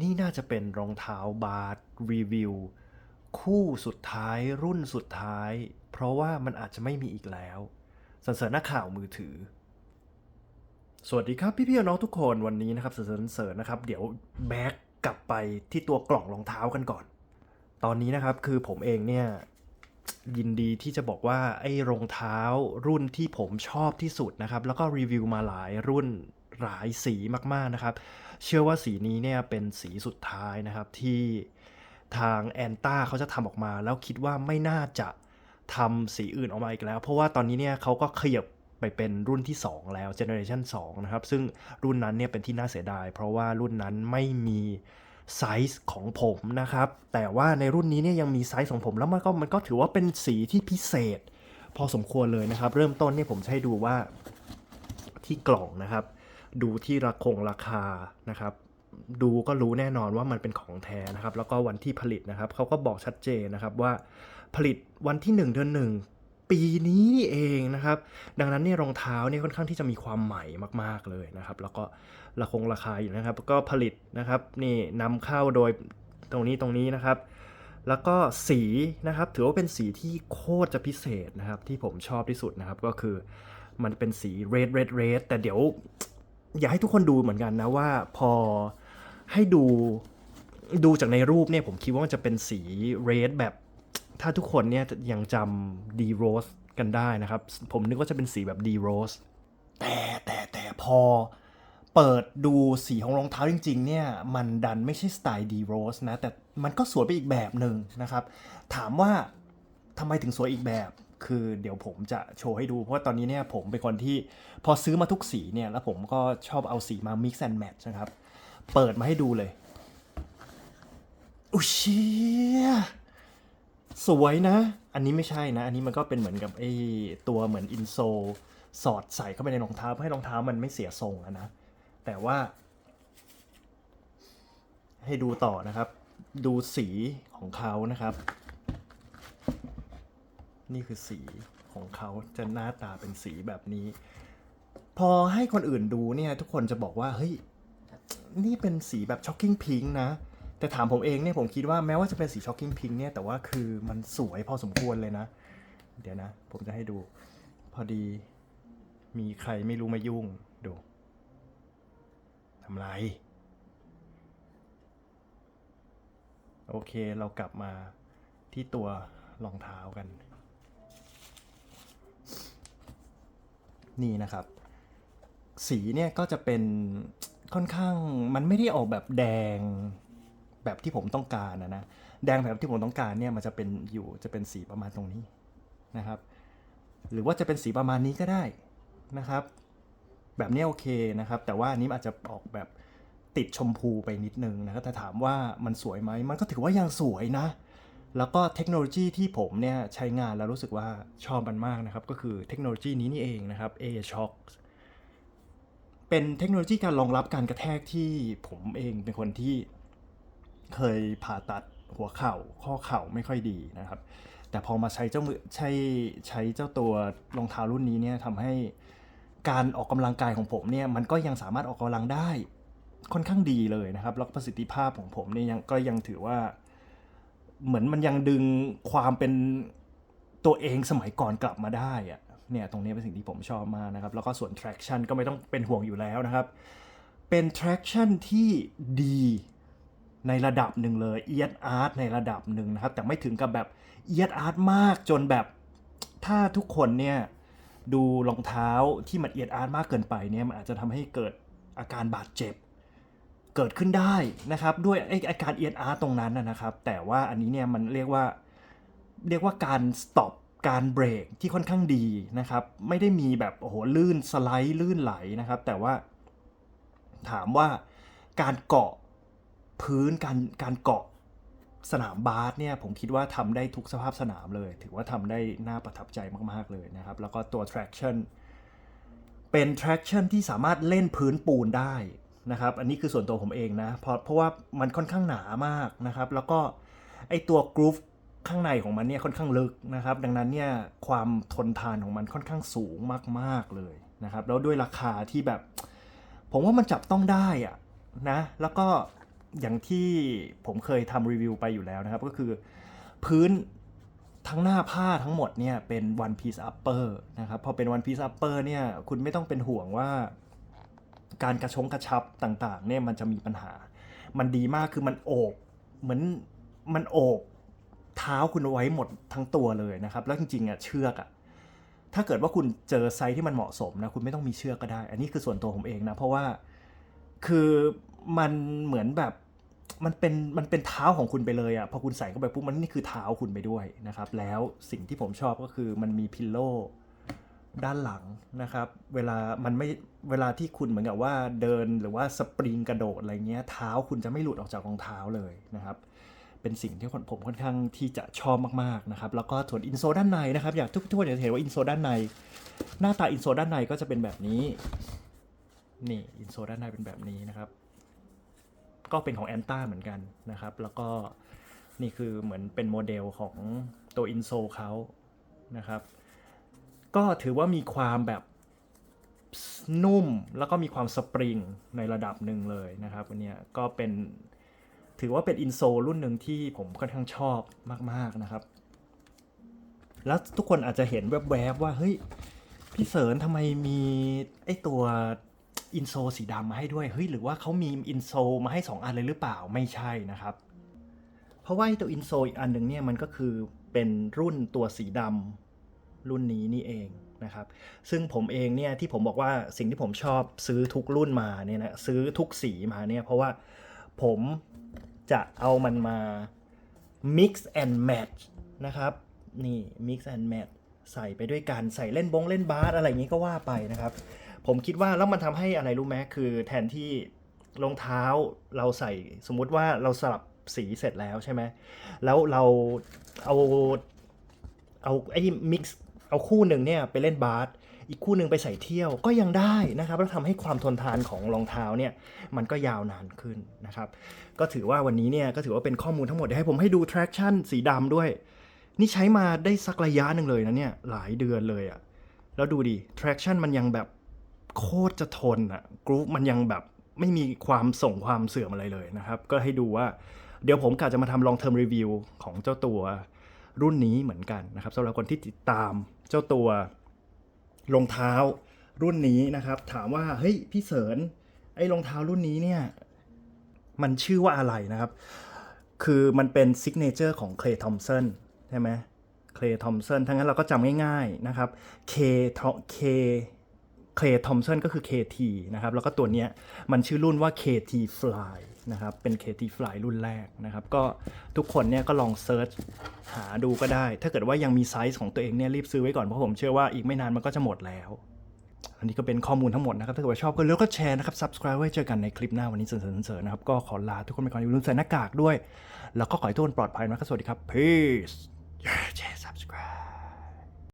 นี่น่าจะเป็นรองเท้าบาสรีวิว คู่สุดท้ายรุ่นสุดท้าย เพราะว่ามันอาจจะไม่มีอีกแล้วสรรเสริญนักข่าวมือถือ สวัสดีครับพี่พี่น้องทุกคนวันนี้นะครับสรรเสริญนะครับ เดี๋ยวแบ็กกลับไปที่ตัวกล่องรองเท้ากันก่อน ตอนนี้นะครับคือผมเองเนี่ยยินดีที่จะบอกว่าไอ้รองเท้ารุ่นที่ผมชอบที่สุดนะครับ แล้วก็รีวิวมาหลายรุ่นหลายสีมากๆนะครับ เชื่อว่าสีนี้เนี่ยเป็นสีสุดท้ายนะครับที่ทางแอนต้าเขาจะทำออกมา แล้วคิดว่าไม่น่าจะทำสีอื่นออกมาอีกแล้ว เพราะว่าตอนนี้เนี่ยเขาก็ขยับไปเป็นรุ่นที่ 2 แล้ว Generation 2นะครับ ซึ่งรุ่นนั้นเนี่ยเป็นที่น่าเสียดาย เพราะว่ารุ่นนั้นไม่มีไซส์ของผมนะครับ แต่ว่าในรุ่นนี้เนี่ยยังมีไซส์ของผมแล้วมันก็มันก็ถือว่าเป็นสีที่พิเศษ พอสมควรเลยนะครับ เริ่มต้นเนี่ยผมจะให้ดูว่าที่กล่องนะครับ ดูที่ราคงราคานะครับดูก็รู้แน่นอนว่ามันเป็นของแท้นะครับ แล้วก็วันที่ผลิตนะครับเขาก็บอกชัดเจนนะครับว่าผลิตวันที่ 1 เดือน 1 ปีนี้เองนะครับ ดังนั้นเนี่ยรองเท้าเนี่ยค่อนข้างที่จะมีความใหม่มาก ๆเลยนะครับ แล้วก็ราคงราคาอยู่นะครับ ก็ผลิตนะครับนี่นำเข้าโดยตรงนี้ตรงนี้นะครับ แล้วก็สีนะครับถือว่าเป็นสีที่โคตรจะพิเศษนะครับ ที่ผมชอบที่สุดนะครับก็คือมันเป็นสี red red red แต่เดี๋ยว อยากให้ทุกคนดูเหมือนกันนะว่าพอให้ดูดูจากในรูปเนี่ยผมคิดว่ามันจะเป็นสีเรดแบบถ้าทุกคนเนี่ยยังจำดีโรสกันได้นะครับ ผมนึกว่าจะเป็นสีแบบดีโรสแต่แต่แต่พอเปิดดูสีของรองเท้าจริง ๆ เนี่ยมันดันไม่ใช่สไตล์ดีโรสนะ แต่มันก็สวยไปอีกแบบหนึ่งนะครับ ถามว่าทำไมถึงสวยอีกแบบ คือเดี๋ยวผมจะโชว์ให้ดู เพราะว่าตอนนี้เนี่ยผมเป็นคนที่พอซื้อมาทุกสีเนี่ย แล้วผมก็ชอบเอาสีมา mix and match นะครับ เปิดมาให้ดูเลยอุ้ยเชี่ยสวยนะ อันนี้ไม่ใช่นะ อันนี้มันก็เป็นเหมือนกับไอ้ตัวเหมือนอินโซสอดใส่เข้าไปในรองเท้าเพื่อให้รองเท้ามันไม่เสียทรงอะนะ แต่ว่า ให้ดูต่อนะครับ ดูสีของเขานะครับ นี่คือสีของเขาจะหน้าตาเป็นสีแบบนี้ พอให้คนอื่นดูเนี่ยทุกคนจะบอกว่าเฮ้ยนี่เป็นสีแบบช็อกกิ้งพิงนะ แต่ถามผมเองเนี่ยผมคิดว่าแม้ว่าจะเป็นสีช็อกกิ้งพิงเนี่ยแต่ว่าคือมันสวยพอสมควรเลยนะ เดี๋ยวนะ ผมจะให้ดู พอดีมีใครไม่รู้มายุ่งดูทำไร โอเคเรากลับมาที่ตัวรองเท้ากัน นี่นะครับ สีเนี่ยก็จะเป็นค่อนข้างมันไม่ได้ออกแบบแดงแบบที่ผมต้องการนะนะแดงแบบที่ผมต้องการเนี่ยมันจะเป็นอยู่จะเป็นสีประมาณตรงนี้นะครับ หรือว่าจะเป็นสีประมาณนี้ก็ได้นะครับ แบบนี้โอเคนะครับ แต่ว่านนี้อาจจะออกแบบติดชมพูไปนิดนึงนะครับแต่ถามว่ามันสวยไหมมันก็ถือว่ายังสวยนะ แล้วก็เทคโนโลยีที่ผมเนี่ยใช้งานแล้วรู้สึกว่าชอบมันมากนะครับ ก็คือเทคโนโลยีนี้นี่เองนะครับ A Shock เป็นเทคโนโลยีการรองรับการกระแทกที่ผมเองเป็นคนที่เคยผ่าตัดหัวเข่าข้อเข่าไม่ค่อยดีนะครับ แต่พอมาใช้เจ้ามือใช้ใช้เจ้าตัวรองเท้ารุ่นนี้เนี่ยทำให้การออกกำลังกายของผมเนี่ยมันก็ยังสามารถออกกำลังได้ค่อนข้างดีเลยนะครับ แล้วประสิทธิภาพของผมเนี่ยยังก็ยังถือว่า เหมือนมันยังดึงความเป็นตัวเองสมัยก่อนกลับมาได้อะเนี่ยตรงนี้เป็นสิ่งที่ผมชอบมากนะครับ แล้วก็ส่วน traction ก็ไม่ต้องเป็นห่วงอยู่แล้วนะครับ เป็น traction ที่ดีในระดับหนึ่งเลยเอียดอาร์ตในระดับหนึ่งนะครับ แต่ไม่ถึงกับแบบเอียดอาร์ตมากจนแบบถ้าทุกคนเนี่ยดูรองเท้าที่มันเอียดอาร์ตมากเกินไปเนี่ยมันอาจจะทำให้เกิดอาการบาดเจ็บ เกิดขึ้นได้นะครับด้วยไอ้อาการเอียดอาร์ตรงนั้นนะนะครับ แต่ว่าอันนี้เนี่ยมันเรียกว่าเรียกว่าการสต็อปการเบรกที่ค่อนข้างดีนะครับ ไม่ได้มีแบบโอ้โหลื่นสไลด์ลื่นไหลนะครับ แต่ว่าถามว่าการเกาะพื้นการการเกาะสนามบาสเนี่ยผมคิดว่าทำได้ทุกสภาพสนามเลย ถือว่าทำได้น่าประทับใจมากๆเลยนะครับ แล้วก็ตัว traction เป็น traction ที่สามารถเล่นพื้นปูนได้ นะครับอันนี้คือส่วนตัวผมเองนะเพราะเพราะว่ามันค่อนข้างหนามากนะครับ แล้วก็ไอตัว groove ข้างในของมันเนี่ยค่อนข้างลึกนะครับ ดังนั้นเนี่ยความทนทานของมันค่อนข้างสูงมากๆเลยนะครับ แล้วด้วยราคาที่แบบ ผมว่ามันจับต้องได้อะนะ แล้วก็อย่างที่ผมเคยทำรีวิวไปอยู่แล้วนะครับ ก็คือพื้นทั้งหน้าผ้าทั้งหมดเนี่ยเป็น one piece upper นะครับ พอเป็น one piece upper เนี่ยคุณไม่ต้องเป็นห่วงว่า การกระชงกระชับต่างๆเนี่ยมันจะมีปัญหา มันดีมากคือมันโอบเหมือนมันโอบเท้าคุณไว้หมดทั้งตัวเลยนะครับ แล้วจริงๆอะเชือกอะถ้าเกิดว่าคุณเจอไซส์ที่มันเหมาะสมนะคุณไม่ต้องมีเชือกก็ได้ อันนี้คือส่วนตัวผมเองนะ เพราะว่าคือมันเหมือนแบบมันเป็นมันเป็นเท้าของคุณไปเลยอะ่ะพอคุณใส่เข้าไปปุ๊บมันนี่คือเท้าคุณไปด้วยนะครับ แล้วสิ่งที่ผมชอบก็คือมันมีพิลโล ด้านหลังนะครับ เวลามันไม่เวลาที่คุณเหมือนกับว่าเดินหรือว่าสปริงกระโดดอะไรเงี้ยเท้าคุณจะไม่หลุดออกจากรองเท้าเลยนะครับ เป็นสิ่งที่ผมค่อนข้างที่จะชอบมากๆนะครับ แล้วก็ส่วนอินโซด้านในนะครับอย่างทุกทุกคนจะเห็นว่าอินโซด้านใน หน้าตาอินโซด้านในก็จะเป็นแบบนี้นี่อินโซด้านในเป็นแบบนี้นะครับ ก็เป็นของแอนต้าเหมือนกันนะครับ แล้วก็นี่คือเหมือนเป็นโมเดลของตัวอินโซเขานะครับ ก็ถือว่ามีความแบบนุ่มแล้วก็มีความสปริงในระดับหนึ่งเลยนะครับวันนี้ก็เป็นถือว่าเป็นอินโซรุ่นหนึ่งที่ผมค่อนข้างชอบมาก ๆนะครับ แล้วทุกคนอาจจะเห็นแวบๆว่าเฮ้ยพี่เสริญทำไมมีไอตัวอินโซสีดำมาให้ด้วยเฮ้ยหรือว่าเขามีอินโซมาให้ 2 อันเลยหรือเปล่าไม่ใช่นะครับ เพราะว่าตัวอินโซอีกอันหนึ่งเนี่ยมันก็คือเป็นรุ่นตัวสีดำ รุ่นนี้นี่เองนะครับ ซึ่งผมเองเนี่ยที่ผมบอกว่าสิ่งที่ผมชอบซื้อทุกรุ่นมาเนี่ยนะซื้อทุกสีมาเนี่ยเพราะว่าผมจะเอามันมา mix and match นะครับนี่ mix and match ใส่ไปด้วยกันใส่เล่นบงเล่นบาสอะไรอย่างนี้ก็ว่าไปนะครับ ผมคิดว่าแล้วมันทำให้อะไรรู้ไหมคือแทนที่รองเท้าเราใส่สมมุติว่าเราสลับสีเสร็จแล้วใช่ไหมแล้วเราเอาเอาไอ้มิกซ์ เอาคู่หนึ่งเนี่ยไปเล่นบาสอีกคู่หนึ่งไปใส่เที่ยวก็ยังได้นะครับแล้วทำให้ความทนทานของรองเท้าเนี่ยมันก็ยาวนานขึ้นนะครับ ก็ถือว่าวันนี้เนี่ยก็ถือว่าเป็นข้อมูลทั้งหมดเดี๋ยวให้ผมให้ดู traction สีดำด้วย นี่ใช้มาได้สักระยะหนึ่งเลยนะเนี่ยหลายเดือนเลยอะแล้วดูดิ traction มันยังแบบโคตรจะทนอะกรุ๊ปมันยังแบบไม่มีความส่งความเสื่อมอะไรเลยนะครับ ก็ให้ดูว่าเดี๋ยวผมกะจะมาทำ long term review ของเจ้าตัว รุ่นนี้เหมือนกันนะครับสำหรับคนที่ติดตามเจ้าตัวรองเท้ารุ่นนี้นะครับ ถามว่าเฮ้ยพี่เสริญไอ้รองเท้ารุ่นนี้เนี่ยมันชื่อว่าอะไรนะครับ คือมันเป็นซิกเนเจอร์ของเคลย์ทอมสันใช่ไหมเคลย์ทอมสันทั้งนั้นเราก็จำง่ายๆนะครับเค เคเคลย์ทอมสันก็คือ KT นะครับแล้วก็ตัวเนี้ยมันชื่อรุ่นว่า KT Fly นะครับเป็น KT Fly รุ่นแรกนะครับก็ทุกคนเนี่ยก็ลองเซิร์ชหาดูก็ได้ ถ้าเกิดว่ายังมีไซส์ของตัวเองเนี่ยรีบซื้อไว้ก่อนเพราะผมเชื่อว่าอีกไม่นานมันก็จะหมดแล้ว อันนี้ก็เป็นข้อมูลทั้งหมดนะครับ ถ้าเกิดว่าชอบก็เลือกก็แชร์นะครับ subscribe ไว้เจอกันในคลิปหน้าวันนี้เสริญๆนะครับก็ขอลาทุกคนไปก่อนอย่าลืมใส่หน้ากากด้วย แล้วก็ขอให้ทุกคนปลอดภัยนะครับสวัสดีครับ peace yeah, share subscribe